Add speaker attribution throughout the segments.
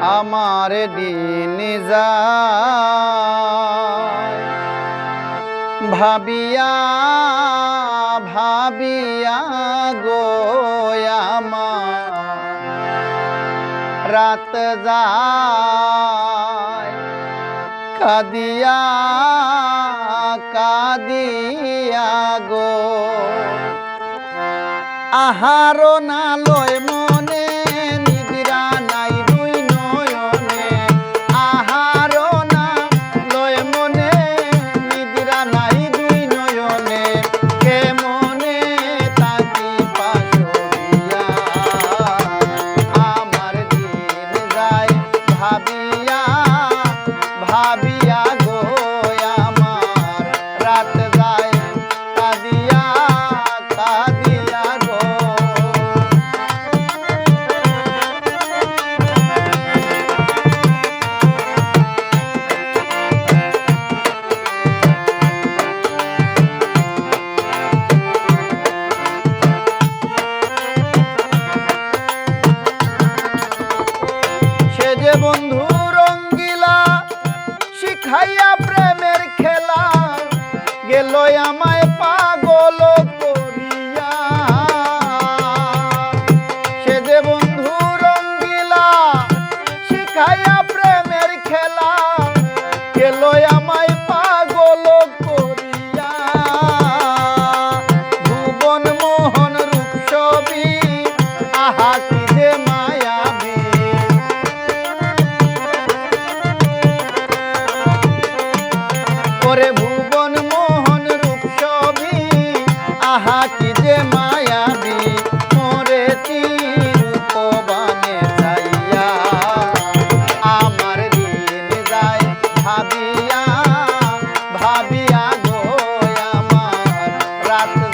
Speaker 1: আমার দিন যা ভাবিয়া ভাবিয়া গো আমার, রাত যা কাদিয়া কাদিয়া গো। আহার না লয় গেল আমায় পাগল করিয়া। সে যে বন্ধু রঙ্গিলা শিখাইয়া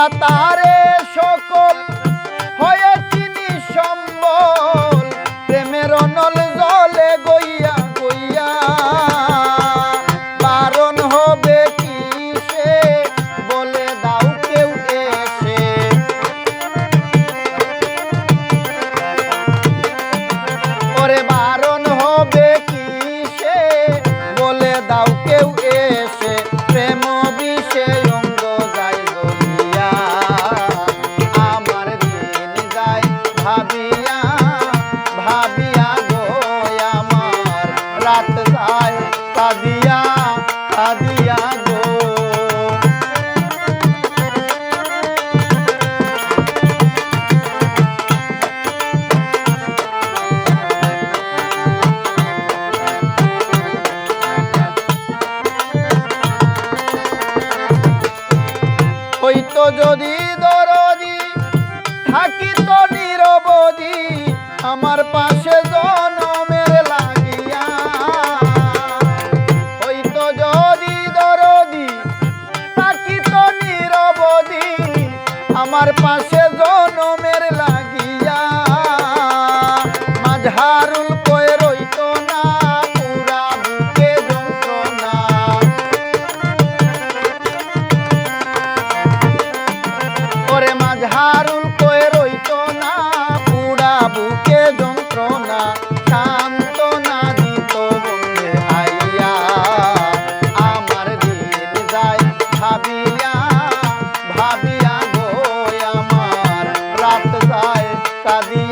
Speaker 1: দিয়া তারে সকল হয়ে চিনি সম্বল প্রেমের অনল যদি দরদি, থাকি তো নিরবধি, আমার পাশে জনমের লাগিয়া। যদি দরদি, থাকি তো নিরবধি, আমার পাশে জনমের লাগিয়া। মাঝারু কাঁদিয়া